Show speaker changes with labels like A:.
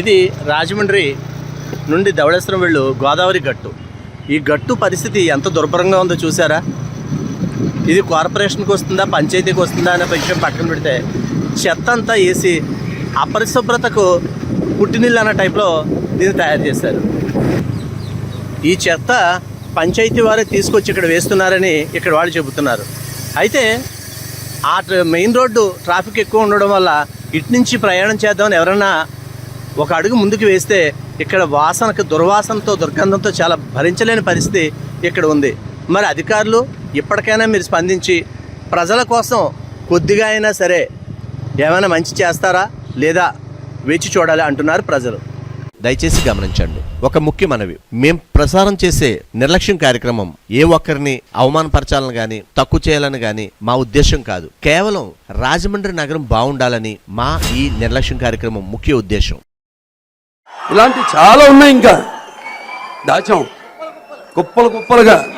A: ఇది రాజమండ్రి నుండి ధవళేశ్వరం వెళ్ళు గోదావరి గట్టు. ఈ గట్టు పరిస్థితి ఎంత దుర్భరంగా ఉందో చూసారా ఇది కార్పొరేషన్కి వస్తుందా పంచాయతీకి వస్తుందా అనే విషయం పక్కన పెడితే చెత్త అంతా వేసి అపరిశుభ్రతకు పుట్టినీళ్ళు అన్న టైప్లో దీన్ని తయారు చేశారు. ఈ చెత్త పంచాయతీ వారే తీసుకొచ్చి ఇక్కడ వేస్తున్నారని ఇక్కడ వాళ్ళు చెబుతున్నారు. అయితే ఆ మెయిన్ రోడ్డు ట్రాఫిక్ ఎక్కువ ఉండడం వల్ల ఇటు నుంచి ప్రయాణం చేద్దామని ఎవరైనా ఒక అడుగు ముందుకు వేస్తే ఇక్కడ వాసనకు దుర్వాసనతో దుర్గంధంతో చాలా భరించలేని పరిస్థితి ఇక్కడ ఉంది. మరి అధికారులు ఇప్పటికైనా మీరు స్పందించి ప్రజల కోసం కొద్దిగా అయినా సరే ఏమైనా మంచి చేస్తారా లేదా వేచి చూడాలి అంటున్నారు ప్రజలు. దయచేసి గమనించండి. ఒక ముఖ్య మనవి. మేం ప్రసారం చేసే నిర్లక్ష్యం కార్యక్రమం ఏ ఒక్కరిని అవమానపరచాలని గాని తక్కువ చేయాలని గాని మా ఉద్దేశం కాదు. కేవలం రాజమండ్రి నగరం బాగుండాలని మా ఈ నిర్లక్ష్యం కార్యక్రమం ముఖ్య ఉద్దేశం.
B: ఇలాంటి చాలా ఉన్నాయి ఇంకా. దాచాం. కుప్పలు కుప్పలుగా.